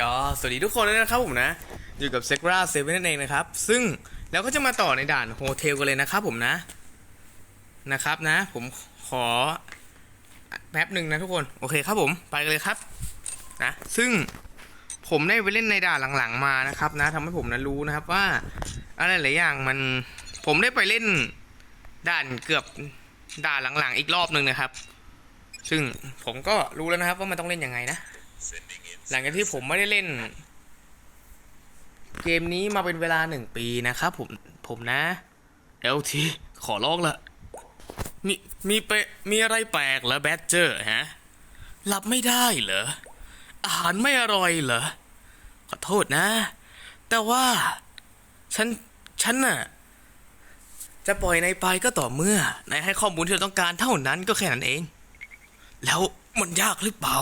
ก็สวัสดีทุกคนเลยนะครับผมนะ อยู่กับเซกราเซเว่นนั่นเองนะครับ ซึ่งเราก็จะมาต่อในด่านโฮเทลกันเลยนะครับผมนะนะครับนะ ผมขอแป๊บหนึ่งนะทุกคนโอเคครับผมไปกันเลยครับนะซึ่งผมได้ไปเล่นในด่านหลังๆมานะครับนะทำให้ผมนะรู้นะครับว่าอะไรหลายอย่างมันผมได้ไปเล่นด่านเกือบด่านหลังๆ อีกรอบหนึ่งนะครับ ซึ่งผมก็รู้แล้วนะครับว่ามันต้องเล่นยังไงนะ หลังจากที่ผมไม่ได้เล่น เกมนี้มาเป็นเวลาหนึ่งปีนะครับผมผมนะเอลทีขอร้องละมีมีเปมีอะไรแปลกเหรอแบดเจอร์ฮะหลับไม่ได้เหรอ อาหารไม่อร่อยเหรอ ขอโทษนะ แต่ว่า ฉัน ฉันน่ะ จะปล่อยนายไปก็ต่อเมื่อนายให้ข้อมูลที่เราต้องการเท่านั้นก็แค่นั้นเอง แล้วมันยากหรือเปล่า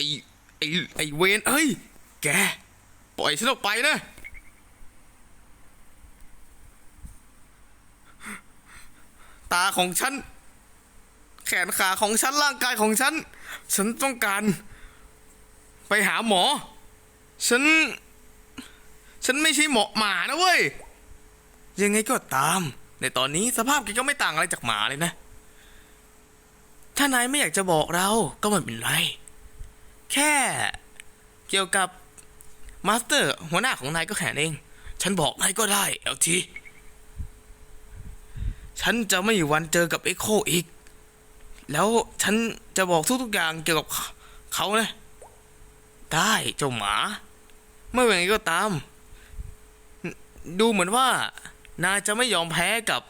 ไอ้ไอ้ไอ้เวนเอ้ย แก ปล่อยฉันออกไปนะ ตาของฉัน แขนขาของฉัน ร่างกายของฉัน ฉันต้องการ ไปหาหมอ ฉัน ฉันไม่ใช่หมอหมานะเว้ย ยังไงก็ตาม ในตอนนี้สภาพแกก็ไม่ต่างอะไรจากหมาเลยนะ ถ้านายไม่อยากจะบอกเรา ก็ไม่เป็นไร แค่เกี่ยวกับมาสเตอร์หัวหน้าของนายก็แค่นั้นเอง ฉันบอกนายก็ได้เอลทีฉันจะไม่มีวันเจอกับเอ็กโคอีก แล้วฉันจะบอกทุกๆอย่างเกี่ยวกับเขานะ ได้เจ้าหมา ไม่ว่าไงก็ตาม ดูเหมือนว่า นายจะไม่ยอมแพ้กับ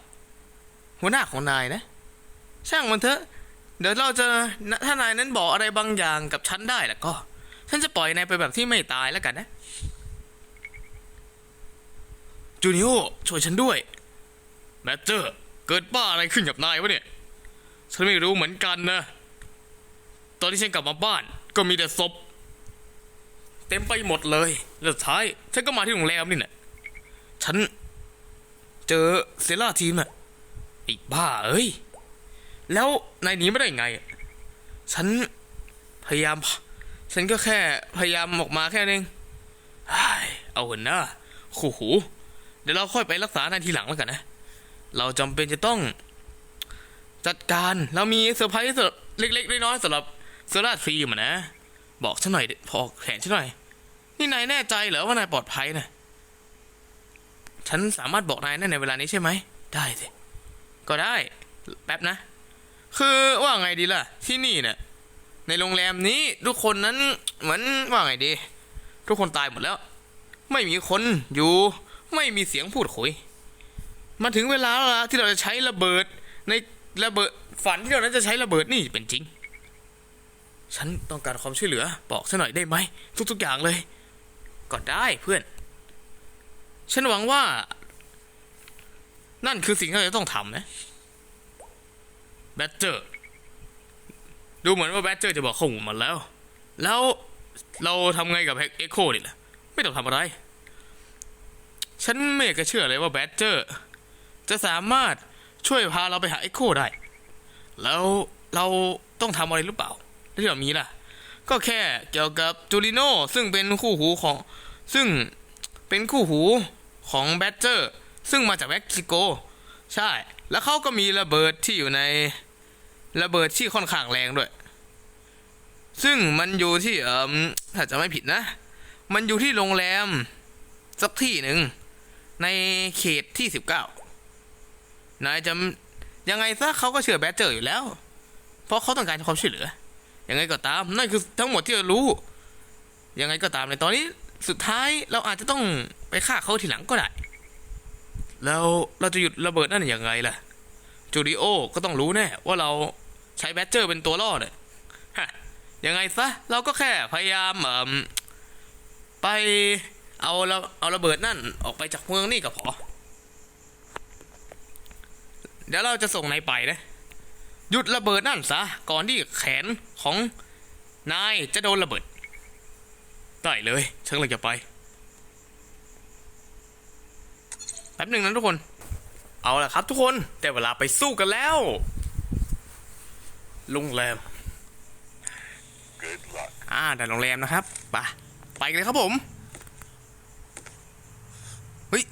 หัวหน้าของนายนะ ช่างมันเถอะ เดี๋ยวเราจะถ้านายนั้นบอกอะไรบางอย่างกับฉันได้แล้วก็ ฉันจะปล่อยนายไปแบบที่ไม่ตายแล้วกันนะ จูนิโอช่วยฉันด้วย แมทเจอร์ เกิดบ้าอะไรขึ้นกับนายวะเนี่ย ฉันไม่รู้เหมือนกันนะ ตอนที่ฉันกลับมาบ้าน ก็มีแต่ศพเต็มไปหมดเลยแล้วท้าย ฉันก็มาที่โรงแรมนี่แหละฉัน เจอเซล่าทีมน่ะไอ้บ้าเอ้ย แล้วนายหนีไม่ได้ไง ฉันพยายาม ฉันก็แค่พยายามออกมาแค่นั้นเองเอาเถอะนะขู่หูเดี๋ยวเราค่อยไปรักษานายทีหลังแล้วกันนะ เราจำเป็นจะต้อง จัดการเรามีเซอร์ไพรส์เล็กๆน้อยๆสำหรับเซอร์ราทีมอะนะ บอกฉันหน่อยพอแขนฉันหน่อย นี่นายแน่ใจเหรอว่านายปลอดภัยนะฉันสามารถบอกนายได้ในเวลานี้ใช่ไหม ได้สิ ก็ได้ แป๊บนะ คือว่าไงดีล่ะ ที่นี่เนี่ยในโรงแรมนี้ทุกคนนั้นเหมือนว่าไงดี ทุกคนตายหมดแล้ว ไม่มีคนอยู่ไม่มีเสียงพูดคุยมาถึงเวลาแล้วล่ะที่เราจะใช้ระเบิดในระเบิดฝันที่เรานั้นจะใช้ระเบิดนี่เป็นจริง ฉันต้องการความช่วยเหลือ บอกฉันหน่อยได้ไหมทุก ๆ อย่างเลยก็ได้เพื่อน ฉันหวังว่า นั่นคือสิ่งที่เราจะต้องทำนะ แบตเจอร์ ดูเหมือนว่าแบตเจอร์จะบอกข้อมูลมาแล้ว แล้วเราทำไงกับเอ็กโคดิล่ะ ไม่ต้องทำอะไร ฉันไม่อยากจะเชื่อเลยว่าแบตเจอร์ จะสามารถช่วยพาเราไปหาเอ็กโคได้ แล้วเราต้องทำอะไรหรือเปล่าที่เรามีล่ะ ก็แค่เกี่ยวกับจูริโน่ซึ่งเป็นคู่หูของ ซึ่งเป็นคู่หูของแบตเจอร์ ซึ่งมาจากเม็กซิโก ใช่ แล้วเขาก็มีระเบิดที่อยู่ใน ระเบิดที่ค่อนข้างแรงด้วย ซึ่งมันอยู่ที่เอ่อถ้าจะไม่ผิดนะ มันอยู่ที่โรงแรม สักที่หนึ่ง ในเขตที่สิบเก้านายจะยังไงซะเขาก็เชื่อแบดเจอร์อยู่แล้ว เพราะเขาต้องการความช่วยเหลือ ยังไงก็ตาม นั่นคือทั้งหมดที่เรารู้ ยังไงก็ตามในตอนนี้สุดท้ายเราอาจจะต้องไปฆ่าเขาทีหลังก็ได้ แล้วเราจะหยุดระเบิดนั่นยังไงล่ะ จูดิโอก็ต้องรู้แน่ว่าเรา ใช้แบตเจอร์เป็นตัวล่อเนี่ยฮะยังไงซะ เราก็แค่พยายามเอ่มไปเอาเราเอาระเบิดนั่นออกไปจากเมืองนี่ก็พอ เดี๋ยวเราจะส่งนายไปนะ หยุดระเบิดนั่นซะ ก่อนที่แขนของนายจะโดนระเบิด ได้เลยฉันเลยจะไป แป๊บหนึ่งนะทุกคน เอาละครับทุกคน แต่เวลาไปสู้กันแล้ว โรงแรม Good luck. อ่าแต่โรงแรมนะครับไปไปกันเลยครับผมเฮ้ย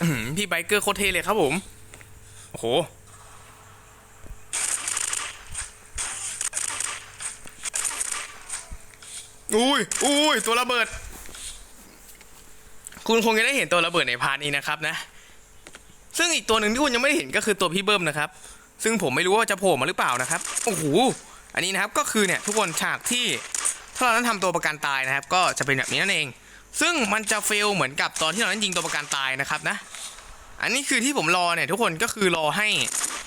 อื้อหือพี่ไบเกอร์โคตรเท่เลยครับผมโอ้โหอุ้ยอุ้ยตัวระเบิด คุณคงจะได้เห็นตัวระเบิดในพาร์ทนี้นะครับนะ ซึ่งอีกตัวหนึ่งที่คุณยังไม่ได้เห็นก็คือตัวพี่เบิ้มนะครับ ซึ่งผมไม่รู้ว่าจะโผล่มาหรือเปล่านะครับ โอ้โห อันนี้นะครับก็คือเนี่ยทุกคนฉากที่ถ้าเรานั้นทำตัวประกันตายนะครับ ก็จะเป็นแบบนี้นั่นเอง ซึ่งมันจะเฟลเหมือนกับตอนที่เรานั้นยิงตัวประกันตายนะครับนะ อันนี้คือที่ผมรอเนี่ยทุกคนก็คือรอให้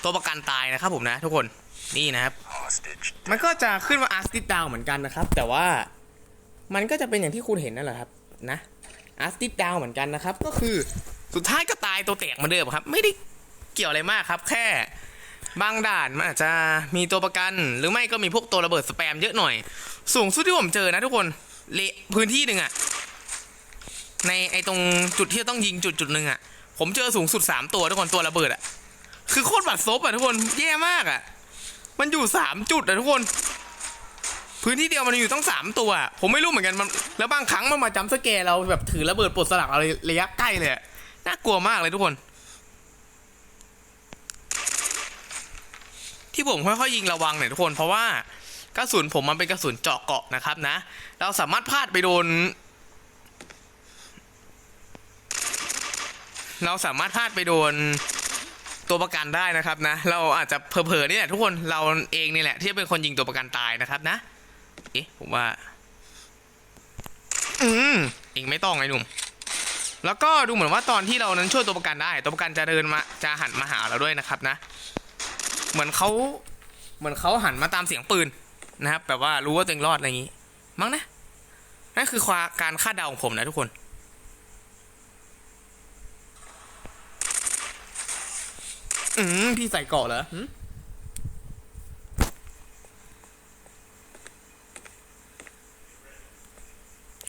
ตัวประกันตายนะครับ ผมนะ ทุกคน นี่นะครับ มันก็จะขึ้นว่าอาร์ติดดาวเหมือนกันนะครับ แต่ว่ามันก็จะเป็นอย่างที่คุณเห็นนั่นแหละครับนะ อาร์ติดดาวเหมือนกันนะครับ ก็คือสุดท้ายก็ตายตัวแตกเหมือนเดิมครับ ไม่ได้เกี่ยวอะไรมากครับ แค่บางด่านมันอาจจะมีตัวประกัน หรือไม่ก็มีพวกตัวระเบิดสแปมเยอะหน่อย สูงสุดที่ผมเจอนะทุกคนเละพื้นที่หนึ่งอะในไอตรงจุดที่ต้องยิงจุดจุดหนึ่งอะผมเจอสูงสุดสามตัวทุกคนตัวระเบิดอะคือโคตรบัดซบอะทุกคนแย่มากอะมันอยู่สามจุดอะทุกคน พื้นที่เดียวมันอยู่ต้องสามตัว ผมไม่รู้เหมือนกันมันแล้วบางครั้งมันมาจำสแกเราแบบถือระเบิดปลดสลักเราระยะใกล้เลยน่ากลัวมากเลยทุกคน ที่ผมค่อยๆยิงระวังเนี่ยทุกคนเพราะว่ากระสุนผมมันเป็นกระสุนเจาะเกาะนะครับนะ เราสามารถพลาดไปโดน เราสามารถพลาดไปโดนตัวประกันได้นะครับนะ เราอาจจะเผลอๆนี่แหละทุกคนเราเองนี่แหละที่จะเป็นคนยิงตัวประกันตายนะครับนะ เอ๊ะผมว่า อืมเองไม่ต้องไอ้หนุ่ม แล้วก็ดูเหมือนว่าตอนที่เรานั้นช่วยตัวประกันได้ ตัวประกันจะเดินมาจะหันมาหาเราด้วยนะครับนะ เหมือนเขาเหมือนเขาหันมาตามเสียงปืนนะครับแบบว่ารู้ว่าตัวเองรอดอะไรอย่างนี้ มั้งนะนั่นคือความการคาดเดาของผมนะทุกคน อืมพี่ใส่เกาะเหรอหึ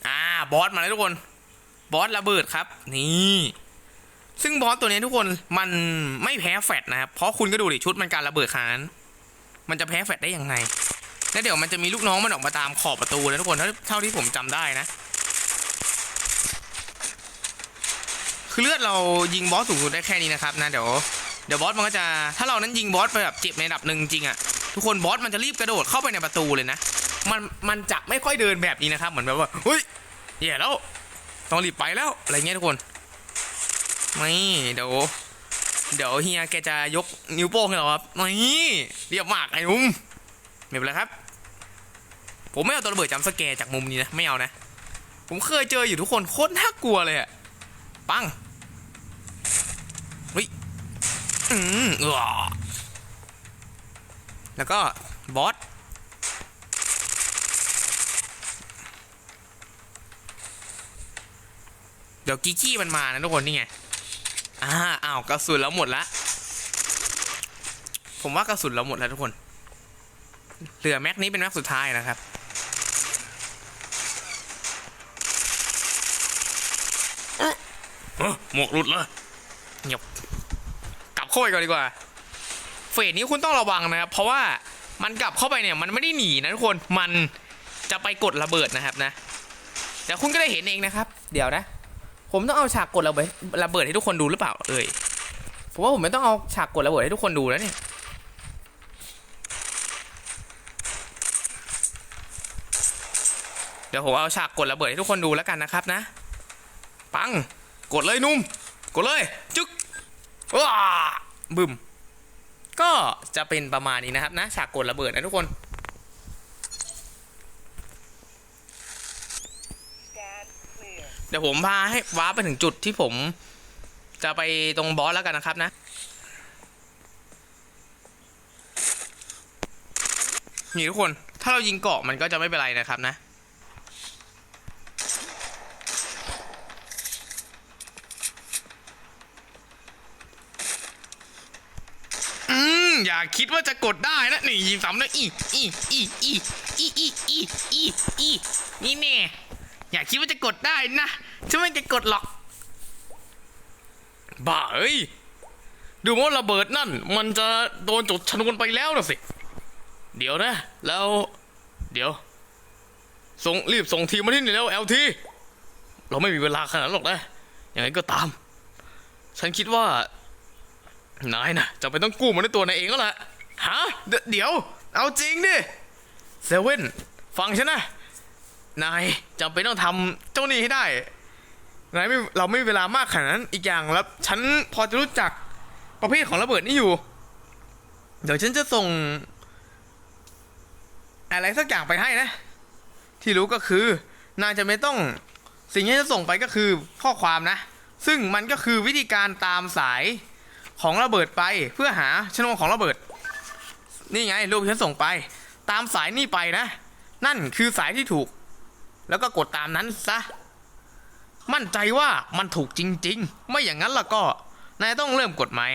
อ่า บอสมาแล้วทุกคน บอสระเบิดครับ นี่ซึ่งบอสตัวนี้ทุกคนมันไม่แพ้แฟดนะครับ เพราะคุณก็ดูดิชุดมันการระเบิดขนาดนั้นมันจะแพ้แฟดได้ยังไง แล้วเดี๋ยวมันจะมีลูกน้องมันออกมาตามขอบประตูนะทุกคนเท่าที่ผมจำได้นะ คือเลือดเรายิงบอสสูงสุดได้แค่นี้นะครับนะเดี๋ยวเดี๋ยวบอสมันก็จะถ้าเรานั้นยิงบอสไปแบบเจ็บในระดับหนึ่งจริงอะทุกคนบอสมันจะรีบกระโดดเข้าไปในประตูเลยนะ มันมันจะไม่ค่อยเดินแบบนี้นะครับเหมือนแบบว่าเฮ้ย แย่แล้วต้องรีบไปแล้วอะไรเงี้ยทุกคนไม่เดี๋ยวเดี๋ยวเฮียแกจะยกนิ้วโป้งให้เราครับนี่เรียบมากไอ้นุ่มไม่เป็นไรครับ ผมไม่เอาตัวระเบิดจำสแกจากมุมนี้นะไม่เอานะ ผมเคยเจออยู่ทุกคนโคตรน่ากลัวเลยอะปังเฮ้ยอืมเออแล้วก็บอสเดี๋ยวกิกี้มันมานะทุกคนนี่ไงอ่าอ้าวกระสุนแล้วหมดละผมว่ากระสุนเราหมดแล้วทุกคน เหลือแม็กนี้เป็นแม็กสุดท้ายนะครับเออหมวกหลุดเลยเงียบกลับเข้าไปก่อนดีกว่า เฟสนี้คุณต้องระวังนะครับ เพราะว่ามันกลับเข้าไปเนี่ย มันไม่ได้หนีนะทุกคน มันจะไปกดระเบิดนะครับนะเดี๋ยวคุณก็ได้เห็นเองนะครับ เดี๋ยวนะ ผมต้องเอาฉากกดระเบิดระเบิดให้ทุกคนดูหรือเปล่า เอ่ยผมว่าผมไม่ต้องเอาฉากกดระเบิดให้ทุกคนดูแล้วเนี่ยเดี๋ยวผมเอาฉากกดระเบิดให้ทุกคนดูแล้วกันนะครับนะ ปัง กดเลยนุ่ม กดเลย จึ๊กว้าบึมก็จะเป็นประมาณนี้นะครับนะฉากกดระเบิดนะทุกคน เดี๋ยวผมพาให้ว้าไปถึงจุดที่ผม จะไปตรงบอสแล้วกันนะครับนะ นี่ทุกคน ถ้าเรายิงเกาะมันก็จะไม่เป็นไรนะครับนะ อืม อย่าคิดว่าจะกดได้นะ นี่ยิงซ้ำนะอีอีอีอีอีอีอีอีอีนี่แน่ อย่าคิดว่าจะกดได้นะฉันไม่จะกดหรอก บ้าเอ้ย ดูเหมือนว่าระเบิดนั่น มันจะโดนจุดชนวนไปแล้วนะสิ เดี๋ยวนะ แล้ว เดี๋ยว ส่งรีบส่งทีมมาที่นี่แล้วเอลทีเราไม่มีเวลาขนาดหรอกนะยังไงก็ตาม ฉันคิดว่า นายนะจะไปต้องกู้มันด้วยตัวนายเองแล้วล่ะฮะเดี๋ยว เอาจริงดิ เซเว่น ฟังฉันนะ นายจำเป็นต้องทำเจ้าหนี้ให้ได้นายไม่เราไม่มีเวลามากขนาดนั้นอีกอย่างแล้วฉันพอจะรู้จักประเภทของระเบิดนี้อยู่ เดี๋ยวฉันจะส่ง อะไรสักอย่างไปให้นะ ที่รู้ก็คือนายจะไม่ต้องสิ่งที่จะส่งไปก็คือข้อความนะ ซึ่งมันก็คือวิธีการตามสายของระเบิดไปเพื่อหาชนวนของระเบิด นี่ไงรูปที่ฉันส่งไป ตามสายนี่ไปนะ นั่นคือสายที่ถูก แล้วก็กดตามนั้นซะ มั่นใจว่ามันถูกจริง ๆ ไม่อย่างนั้นล่ะก็นายต้องเริ่มกดใหม่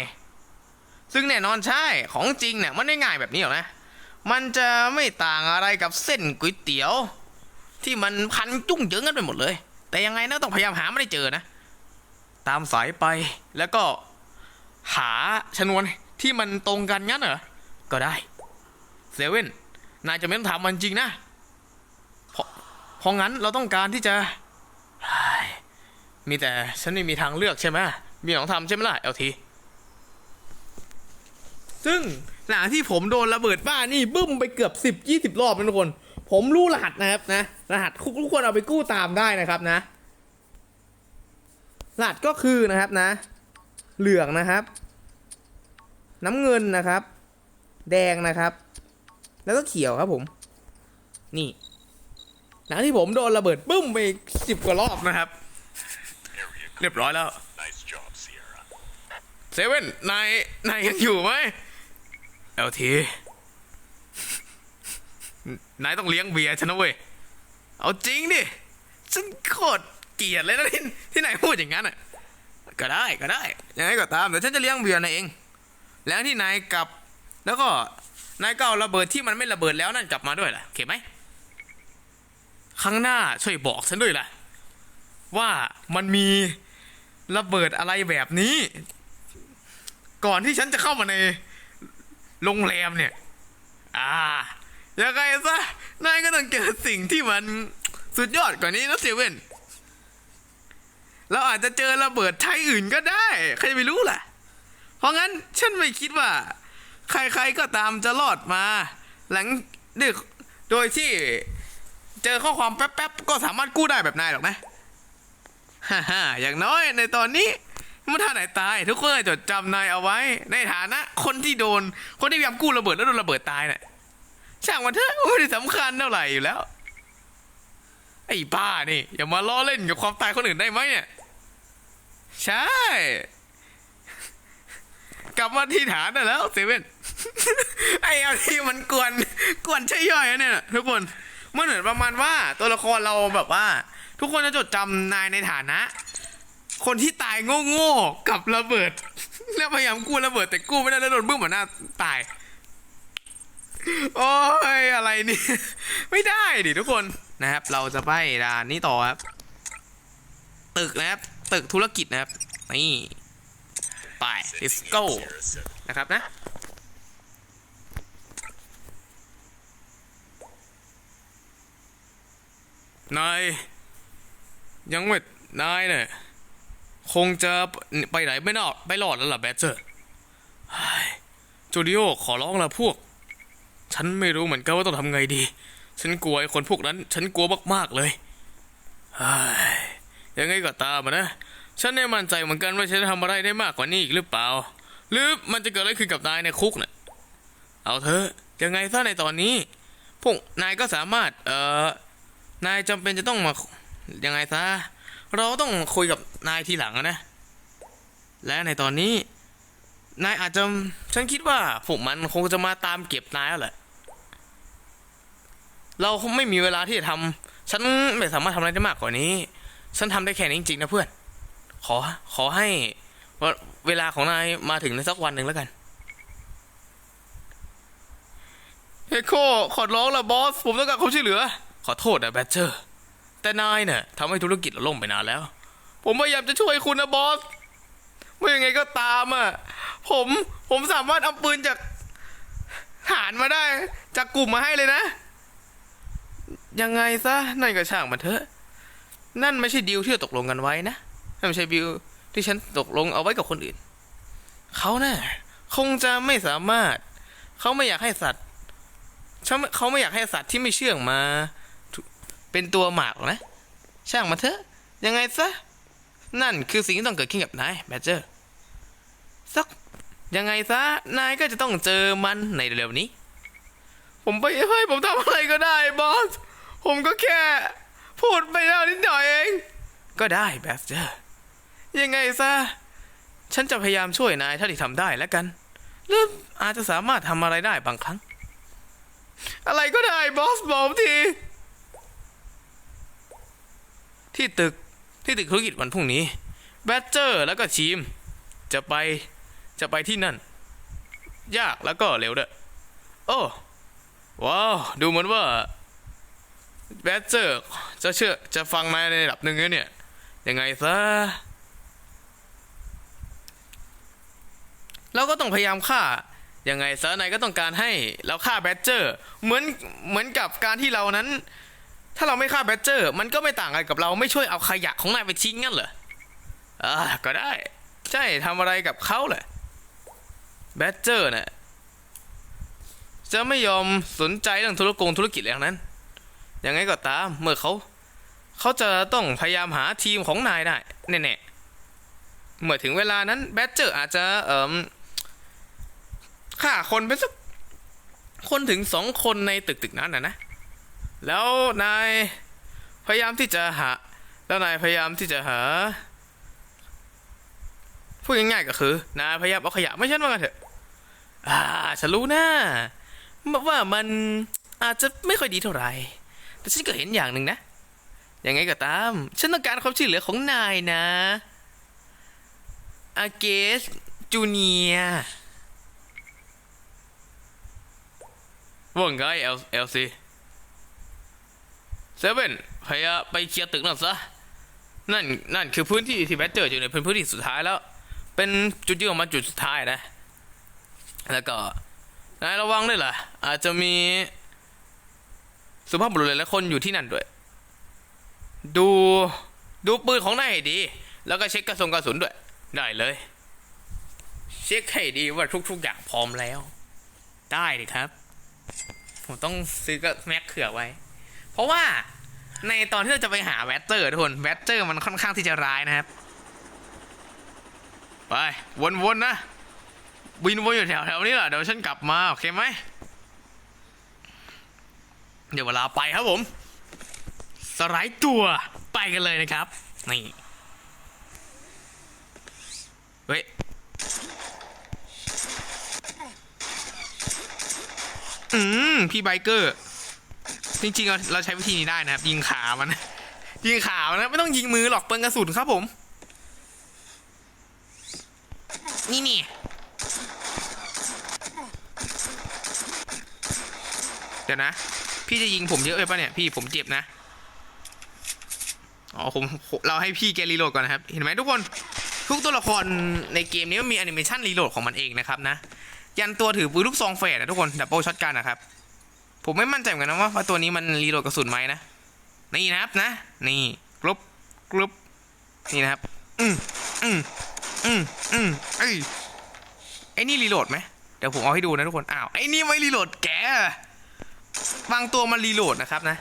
ซึ่งแน่นอนใช่ของจริงเนี่ยมันไม่ง่ายแบบนี้หรอกนะ มันจะไม่ต่างอะไรกับเส้นก๋วยเตี๋ยว ที่มันพันจุ้งเยิงกันไปหมดเลย แต่ยังไงนะต้องพยายามหาไม่ได้เจอนะ ตามสายไปแล้วก็หาชนวนที่มันตรงกันงั้นเหรอ ก็ได้เซเว่นนายจะไม่ต้องทำมันจริงนะ ราะงั้นเราต้องการที่จะ มีแต่ฉันไม่มีทางเลือกใช่ไหมมีของทำใช่ไหมล่ะเอลทีซึ่งหลังที่ผมโดนระเบิดบ้านนี่บึ้มไปเกือบสิบยี่สิบรอบนะทุกคน ผมรู้รหัสนะครับนะ รหัสทุกคนเอาไปกู้ตามได้นะครับนะ รหัสก็คือนะครับนะ เหลืองนะครับ น้ำเงินนะครับ แดงนะครับ แล้วก็เขียวครับผม นี่ หลังที่ผมโดนระเบิดบึ้มไปสิบกว่ารอบนะครับ เรียบร้อยแล้วเซเว่นนายนายยังอยู่ไหมเอลทีนายต้องเลี้ยงเบียร์ฉันนะเว้ย เอาจริงดิ ฉันโคตรเกลียดเลยนะที่ที่นายพูดอย่างนั้นอะ ก็ได้ก็ได้ ยังไงก็ตามเดี๋ยวฉันจะเลี้ยงเบียร์นายเอง แล้วที่นายกลับ แล้วก็นายก็เอาระเบิดที่มันไม่ระเบิดแล้วนั่นกลับมาด้วยล่ะโอเคไหม ครั้งหน้าช่วยบอกฉันด้วยล่ะ ว่ามันมีระเบิดอะไรแบบนี้ ก่อนที่ฉันจะเข้ามาในโรงแรมเนี่ย อ่ายังไงซะนายก็ต้องเจอสิ่งที่มันสุดยอดกว่านี้นะเซเว่นเราอาจจะเจอระเบิดใช้อื่นก็ได้ ใครจะไปรู้ล่ะ เพราะงั้นฉันไม่คิดว่า ใครๆก็ตามจะรอดมา หลังดึกโดยที่ เจอข้อความแป๊บๆ ก็สามารถกู้ได้แบบนายหรอกนะ ฮ่าฮ่าอย่างน้อยในตอนนี้เมื่อท่านไหนตาย ทุกคนจะจดจำนายเอาไว้ ในฐานะ คนที่โดน คนที่พยายามกู้ระเบิดแล้วโดนระเบิดตายน่ะช่างมันเถอะไม่ได้สำคัญเท่าไหร่อยู่แล้ว ไอ้บ้านี่ อย่ามาล้อเล่นกับความตายคนอื่นได้ไหมเนี่ยใช่ กลับมาที่ฐานได้แล้วเซเว่นไอ้เอาที่มันกวน กวนใช่ย่อยอะเนี่ยทุกคน มันเหมือนประมาณว่าตัวละครเราแบบว่า ทุกคนจะจดจำนายในฐานะ คนที่ตายโง่ๆกับระเบิด แล้วพยายามกู้ระเบิดแต่กู้ไม่ได้แล้วโดนบึ้มเหมือนหน้าตาย โอ้ยอะไรนี่ ไม่ได้ดิทุกคนนะครับ เราจะไปด่านนี้ต่อครับ ตึกนะครับ ตึกธุรกิจนะครับนี่ไป let's go นะครับนะ นายยังไม่นายเนี่ยคงจะไปไหนไม่นอดไม่รอดแล้วล่ะแบดเจอร์จูดิโอขอร้องละพวก ฉันไม่รู้เหมือนกันว่าต้องทำไงดี ฉันกลัวไอ้คนพวกนั้น ฉันกลัวมากๆเลยเฮ้ยยังไงก็ตามนะ ฉันไม่มั่นใจเหมือนกันว่าฉันจะทำอะไรได้มากกว่านี้อีกหรือเปล่า หรือมันจะเกิดอะไรขึ้นกับนายในคุกน่ะเอาเถอะยังไงซะในตอนนี้พวกนายก็สามารถเอ่อ นายจำเป็นจะต้องมายังไงซะ เราต้องคุยกับนายทีหลังนะ และในตอนนี้ นายอาจจะ ฉันคิดว่าพวกมันคงจะมาตามเก็บนายแล้วแหละ เราคงไม่มีเวลาที่จะทำฉันไม่สามารถทำอะไรได้มากกว่านี้ ฉันทำได้แค่นี้จริงๆนะเพื่อน ขอ ขอให้เวลาของนายมาถึงในสักวันหนึ่งแล้วกันเฮโคขอร้องละบอส ผมต้องการความช่วยเหลือ ขอโทษนะแบทเจอร์ แต่นายเนี่ยทำให้ธุรกิจเราล่มไปนานแล้ว ผมพยายามจะช่วยคุณนะบอสไม่ยังไงก็ตามอะ ผมผมสามารถเอาปืนจากฐานมาได้ จากกลุ่มมาให้เลยนะ ยังไงซะนั่นก็ช่างมันเถอะ นั่นไม่ใช่ดีลที่เราตกลงกันไว้นะนั่นไม่ใช่ดีลที่ฉันตกลงเอาไว้กับคนอื่น เขาน่ะคงจะไม่สามารถ เขาไม่อยากให้สัตว์เขาไม่อยากให้สัตว์ที่ไม่เชื่องมา เป็นตัวหมากรนะ ช่างมาเถอะ ยังไงซะ นั่นคือสิ่งที่ต้องเกิดขึ้นกับนายแบดเจอร์สักยังไงซะ นายก็จะต้องเจอมันในเร็วๆนี้ ผมไปเฮ้ยผมทำอะไรก็ได้บอส ผมก็แค่ พูดไปแล้วนิดหน่อยเอง ก็ได้แบดเจอร์ ยังไงซะ ฉันจะพยายามช่วยนายเท่าที่ทำได้แล้วกัน หรืออาจจะสามารถทำอะไรได้บางครั้ง อะไรก็ได้บอสบอกที ที่ตึกที่ตึกธุรกิจวันพรุ่งนี้แบดเจอร์แล้วก็ทีม จะไปจะไปที่นั่น ยากแล้วก็เร็วด้วยโอ้ว้าวดูเหมือนว่าแบดเจอร์จะเชื่อจะฟังนายในระดับหนึ่งนะเนี่ยยังไงซะเราก็ต้องพยายามฆ่ายังไงซะนายก็ต้องการให้เราฆ่าแบดเจอร์เหมือนเหมือนกับการที่เรานั้น ถ้าเราไม่ฆ่าแบดเจอร์ มันก็ไม่ต่างอะไรกับเราไม่ช่วยเอาขยะของนายไปทิ้งงั้นเหรออ่าก็ได้ ใช่ทำอะไรกับเขาแหละแบดเจอร์เนี่ยจะไม่ยอมสนใจเรื่องธุรกงธุรกิจอะไรทั้งนั้น ยังไงก็ตามเมื่อเขา เขาจะต้องพยายามหาทีมของนายได้แน่ๆเมื่อถึงเวลานั้นแบดเจอร์อาจจะเอ่มฆ่าคนไปสักคนถึงสองคนในตึกตึกๆนั้นนะนะ แล้วนายพยายามที่จะหา แล้วนายพยายามที่จะหาพูดง่ายๆก็คือนายพยายามเอาขยะไม่ใช่ว่ากันเถอะ อ่าฉันรู้นะว่ามันอาจจะไม่ค่อยดีเท่าไหร่แต่ฉันก็เห็นอย่างหนึ่งนะยังไงก็ตาม ฉันต้องการความช่วยเหลือของนายนะอาเกสจูเนียว่าไงเอลเอลซี เซเว่นพยายามไปเคลียร์ตึกนั่นซะนั่นนั่นคือพื้นที่ที่แบทเจอร์อยู่ในพื้นที่สุดท้ายแล้ว เป็นจุดยืนออกมาจุดสุดท้ายนะ แล้วก็นายระวังด้วยล่ะ อาจจะมีสุภาพบุรุษหลายคนอยู่ที่นั่นด้วย ดูดูปืนของนายให้ดี แล้วก็เช็คกระสุนกระสุนด้วย ได้เลย เช็คให้ดีว่าทุก ๆ อย่างพร้อมแล้ว ได้เลยครับ ผมต้องซื้อก็แม็กเขือไว้ เพราะว่าในตอนที่เราจะไปหาแวตเตอร์ทุกคนแวตเตอร์มันค่อนข้างที่จะร้ายนะครับ ไป วนๆนะ บินวนอยู่แถวๆนี้แหละเดี๋ยวฉันกลับมาโอเคไหม เดี๋ยวเวลาไปครับผม สไลด์ตัวไปกันเลยนะครับ นี่ เฮ้ยอืม พี่ไบเกอร์ จริงๆเราใช้วิธีนี้ได้นะครับ ยิงขามันยิงขามันนะไม่ต้องยิงมือหรอกเปลืองกระสุนครับผม นี่นี่เดี๋ยวนะ พี่จะยิงผมเยอะไปปะเนี่ย พี่ผมเจ็บนะ อ๋อผมเราให้พี่แกรีโหลดก่อนนะครับ เห็นไหมทุกคน ทุกตัวละครในเกมนี้มันมีแอนิเมชันรีโหลดของมันเองนะครับนะ ยันตัวถือปืนลูกซองเฟสอะทุกคนดับเบิลช็อตกันนะครับ ผมไม่มั่นใจเหมือนกันนะว่าว่าตัวนี้มันรีโหลดกระสุนไหมนะ นี่นะครับนะ นี่กรุบกรุบนี่นะครับ อืมอืมอืมอืมไอ้ไอ้นี่รีโหลดไหมเดี๋ยวผมเอาให้ดูนะทุกคน อ้าวไอ้นี่ไม่รีโหลดแก บางตัวมันรีโหลดนะครับนะ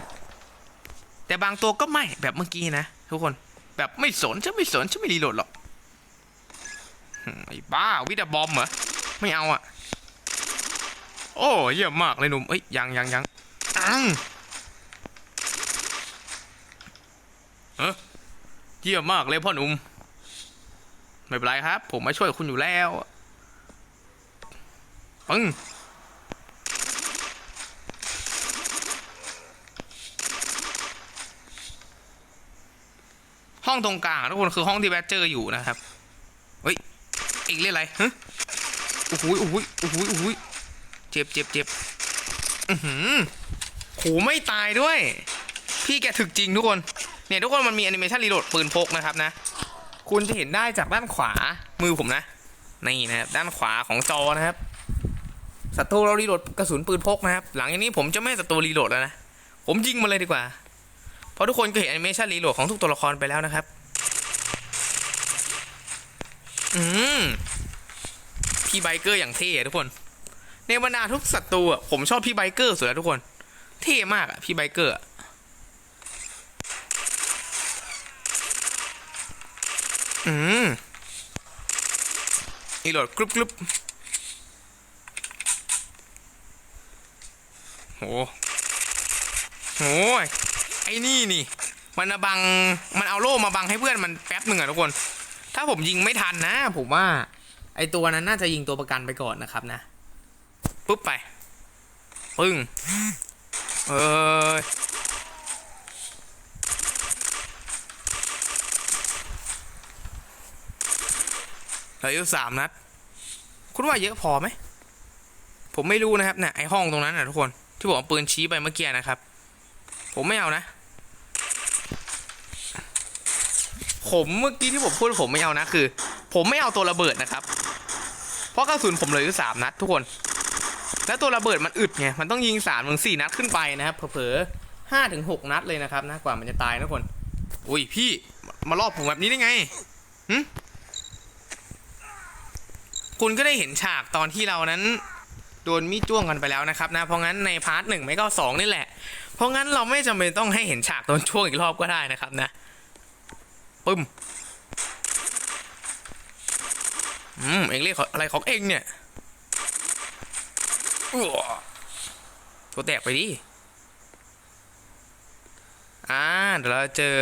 แต่บางตัวก็ไม่แบบเมื่อกี้นะทุกคน แบบไม่สนฉันไม่สนฉันไม่รีโหลดหรอกไอ้บ้าวิดาบอมเหรอ ไม่เอาอะ โอ้เยี่ยมมากเลยหนุ่มเอ้ยยังยังยังอังเออเยี่ยมมากเลยพ่อหนุ่มไม่เป็นไรครับ ผมมาช่วยคุณอยู่แล้วปึ้งห้องตรงกลางทุกคนคือห้องที่แบทเจอร์อยู่นะครับ เฮ้ยเอกเรียกอะไรฮะโอ้โหโอ้โหโอ้โหโอ้โห เจ็บเจ็บเจ็บอือหือโหไม่ตายด้วย พี่แกถึกจริงทุกคน เนี่ยทุกคนมันมีแอนิเมชันรีโหลดปืนพกนะครับนะ คุณจะเห็นได้จากด้านขวามือผมนะ นี่นะครับ ด้านขวาของจอนะครับศัตรูเรารีโหลดกระสุนปืนพกนะครับ หลังจากนี้ผมจะไม่ศัตรูรีโหลดแล้วนะ ผมยิงมาเลยดีกว่า เพราะทุกคนก็เห็นแอนิเมชันรีโหลดของทุกตัวละครไปแล้วนะครับ อืมพี่ไบเกอร์อย่างเท่ทุกคน ในบรรดาทุกศัตรูอะผมชอบพี่ไบเกอร์สุดแล้วทุกคน เท่มากอะพี่ไบเกอร์อะอืมอีโหลดกรุบกรุบโหโหยไอ้นี่นี่ มันมาบัง มันเอาโล่มาบังให้เพื่อนมันแป๊บหนึ่งอะทุกคน ถ้าผมยิงไม่ทันนะ ผมว่า ไอตัวนั้นน่าจะยิงตัวประกันไปก่อนนะครับนะ ปุ๊บไป ปึ้งเอยเหลืออยู่สามนัด คุณว่าเยอะพอไหม ผมไม่รู้นะครับเนี่ยไอห้องตรงนั้นนะทุกคน ที่ผมเอาปืนชี้ไปเมื่อกี้นะครับ ผมไม่เอานะ ผมเมื่อกี้ที่ผมพูดผมไม่เอานะคือ ผมไม่เอาตัวระเบิดนะครับ เพราะกระสุนผมเหลืออยู่สามนัดทุกคน แล้วตัวระเบิดมันอึดไง มันต้องยิงสามถึงสี่นัดขึ้นไปนะครับเผลอๆห้าถึงหกนัดเลยนะครับนะกว่ามันจะตายนะคน อุ้ยพี่มารอบผมแบบนี้ได้ไงหึคุณก็ได้เห็นฉากตอนที่เรานั้นโดนมีดจ้วงกันไปแล้วนะครับนะ เพราะงั้นในพาร์ทหนึ่งไม่ก็สองนี่แหละ เพราะงั้นเราไม่จำเป็นต้องให้เห็นฉากโดนจ้วงอีกรอบก็ได้นะครับนะปึ้ม อืม เอ็งเรียกอะไรของเอ็งเนี่ย ตัวแตกไปดิ อ่า เดี๋ยวเราเจอ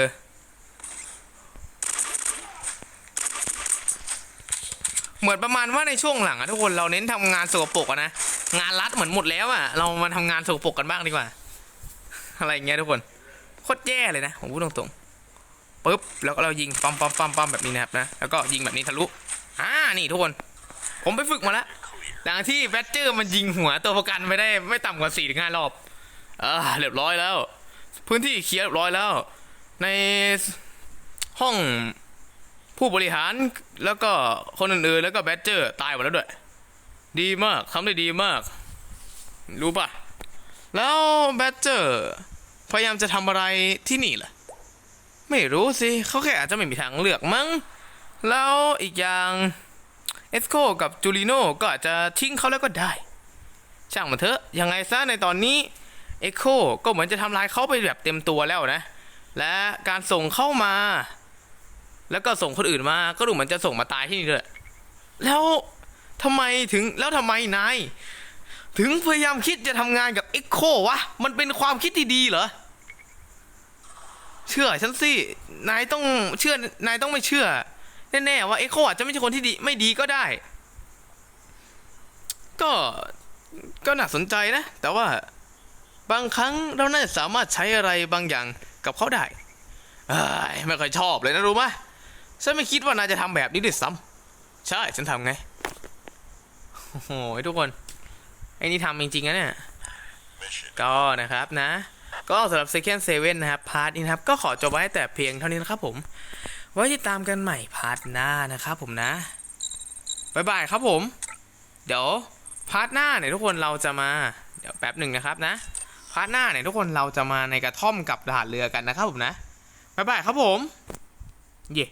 เหมือนประมาณว่าในช่วงหลังอะทุกคนเราเน้นทำงานสกปรกอะนะ งานรัดเหมือนหมดแล้วอะเรามาทำงานสกปรกกันบ้างดีกว่า อะไรอย่างเงี้ยทุกคน โคตรแย่เลยนะผมพูดตรงๆปุ๊บแล้วก็เรายิงปั๊มปั๊มปั๊มปั๊มแบบนี้นะครับนะแล้วก็ยิงแบบนี้ทะลุอ่านี่ทุกคน ผมไปฝึกมาแล้ว หลังที่แบตเจอร์มันยิงหัวตัวประกันไปได้ไม่ต่ำกว่าสี่ถึงห้ารอบอ่าเรียบร้อยแล้ว พื้นที่เคลียร์เรียบร้อยแล้ว ในห้องผู้บริหารแล้วก็คนอื่นๆแล้วก็แบตเจอร์ตายหมดแล้วด้วย ดีมากทำได้ดีมาก รู้ปะแล้วแบตเจอร์พยายามจะทำอะไรที่นี่ล่ะ ไม่รู้สิเขาแค่อาจจะไม่มีทางเลือกมั้ง แล้วอีกอย่าง เอสโคกับจูริโน่ก็อาจจะทิ้งเขาแล้วก็ได้ ช่างมันเถอะ ยังไงซะในตอนนี้เอ็กโคก็เหมือนจะทำลายเขาไปแบบเต็มตัวแล้วนะ และการส่งเข้ามา แล้วก็ส่งคนอื่นมา ก็ดูเหมือนจะส่งมาตายที่นี่ด้วยแล้วทำไมถึงแล้วทำไมนายถึงพยายามคิดจะทำงานกับเอ็กโควะ มันเป็นความคิดที่ดีเหรอ เชื่อฉันสิ นายต้องเชื่อ นายต้องไม่เชื่อ แน่ๆว่าเอ็กโคอาจจะไม่ใช่คนที่ดีไม่ดีก็ได้ ก็ก็น่าสนใจนะ แต่ว่าบางครั้งเราน่าจะสามารถใช้อะไรบางอย่างกับเขาได้ไม่ค่อยชอบเลยนะรู้ไหมฉันไม่คิดว่านายจะทำแบบนี้ด้วยซ้ำใช่ฉันทำไงโอ้โหทุกคนไอ้นี่ทำจริงๆนะเนี่ยก็นะครับนะ ก็สำหรับ Second Seven นะครับ พาร์ทนี้นะครับ ก็ขอจบไว้แต่เพียงเท่านี้นะครับผม ไว้ติดตามกันใหม่พาร์ทหน้านะครับผมนะบ๊ายบายครับผม เดี๋ยวพาร์ทหน้าเนี่ยทุกคนเราจะมา เดี๋ยวแป๊บหนึ่งนะครับนะ พาร์ทหน้าเนี่ยทุกคนเราจะมาในกระท่อมกับทหารเรือกันนะครับผมนะบ๊ายบายครับผม เย่